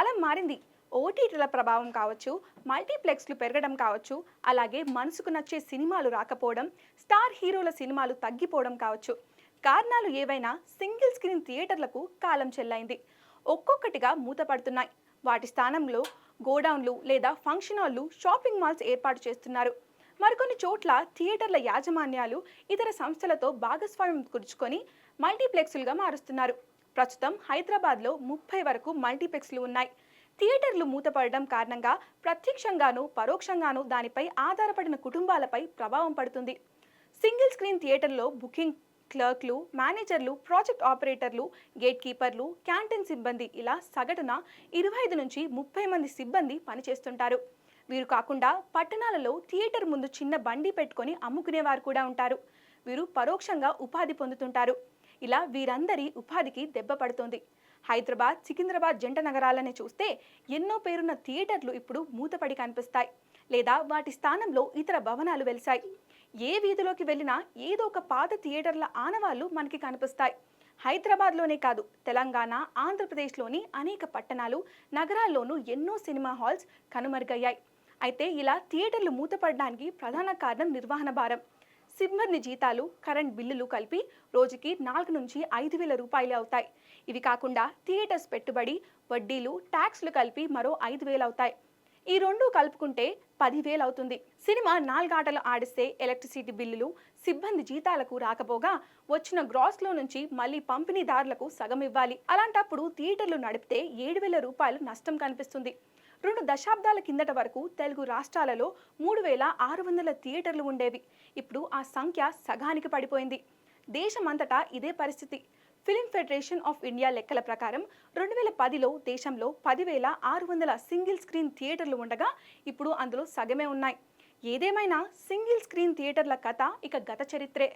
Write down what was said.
కాలం మారింది. ఓటీటీల ప్రభావం కావచ్చు మల్టీప్లెక్స్లు పెరగడం కావచ్చు అలాగే మనసుకు నచ్చే సినిమాలు రాకపోవడం స్టార్ హీరోల సినిమాలు తగ్గిపోవడం కావచ్చు. కారణాలు ఏవైనా సింగిల్ స్క్రీన్ థియేటర్లకు కాలం చెల్లైంది ఒక్కొక్కటిగా మూతపడుతున్నాయి. వాటి స్థానంలో గోడౌన్లు లేదా ఫంక్షన్ హాల్లు షాపింగ్ మాల్స్ ఏర్పాటు చేస్తున్నారు. మరికొన్ని చోట్ల థియేటర్ల యాజమాన్యాలు ఇతర సంస్థలతో భాగస్వామ్యం కుర్చుకొని మల్టీప్లెక్స్లుగా మారుస్తున్నారు. ప్రస్తుతం హైదరాబాద్లో ముప్పై వరకు మల్టీప్లెక్స్లు ఉన్నాయి. థియేటర్లు మూతపడడం కారణంగా ప్రత్యక్షంగానూ పరోక్షంగానూ దానిపై ఆధారపడిన కుటుంబాలపై ప్రభావం పడుతుంది. సింగిల్ స్క్రీన్ థియేటర్లో బుకింగ్ క్లర్క్లు మేనేజర్లు ప్రాజెక్ట్ ఆపరేటర్లు గేట్ కీపర్లు క్యాంటీన్ సిబ్బంది ఇలా సగటున ఇరవై ఐదు నుంచి ముప్పై మంది సిబ్బంది పనిచేస్తుంటారు. వీరు కాకుండా పట్టణాలలో థియేటర్ ముందు చిన్న బండి పెట్టుకొని అమ్ముకునేవారు కూడా ఉంటారు. వీరు పరోక్షంగా ఉపాధి పొందుతుంటారు. ఇలా వీరందరి ఉపాధికి దెబ్బ పడుతోంది. హైదరాబాద్ సికింద్రాబాద్ జంట నగరాలని చూస్తే ఎన్నో పేరున్న థియేటర్లు ఇప్పుడు మూతపడి కనిపిస్తాయి. లేదా వాటి స్థానంలో ఇతర భవనాలు వెలిశాయి. ఏ వీధిలోకి వెళ్ళినా ఏదో ఒక పాత థియేటర్ల ఆనవాళ్ళు మనకి కనిపిస్తాయి. హైదరాబాద్లోనే కాదు తెలంగాణ ఆంధ్రప్రదేశ్లోని అనేక పట్టణాలు నగరాల్లోనూ ఎన్నో సినిమా హాల్స్ కనుమరుగయ్యాయి. అయితే ఇలా థియేటర్లు మూతపడడానికి ప్రధాన కారణం నిర్వహణ భారం. సిబ్బంది జీతాలు కరెంట్ బిల్లులు కలిపి రోజుకి నాలుగు నుంచి ఐదు వేల రూపాయలు అవుతాయి. ఇవి కాకుండా థియేటర్స్ పెట్టుబడి వడ్డీలు ట్యాక్స్లు కలిపి మరో ఐదు వేలు అవుతాయి. ఈ రెండు కలుపుకుంటే పదివేలు అవుతుంది. సినిమా నాలుగాటలు ఆడిస్తే ఎలక్ట్రిసిటీ బిల్లులు సిబ్బంది జీతాలకు రాకపోగా వచ్చిన గ్రాస్లో నుంచి మళ్ళీ పంపిణీదారులకు సగం ఇవ్వాలి. అలాంటప్పుడు థియేటర్లు నడిపితే ఏడు వేల రూపాయలు నష్టం కనిపిస్తుంది. రెండు దశాబ్దాల కిందట వరకు తెలుగు రాష్ట్రాలలో మూడు వేల ఆరు వందల థియేటర్లు ఉండేవి. ఇప్పుడు ఆ సంఖ్య సగానికి పడిపోయింది. దేశమంతటా ఇదే పరిస్థితి. ఫిలిం ఫెడరేషన్ ఆఫ్ ఇండియా లెక్కల ప్రకారం రెండు వేల పదిలో దేశంలో పదివేల ఆరు వందల సింగిల్ స్క్రీన్ థియేటర్లు ఉండగా ఇప్పుడు అందులో సగమే ఉన్నాయి. ఏదేమైనా సింగిల్ స్క్రీన్ థియేటర్ల కథ ఇక గత చరిత్రే.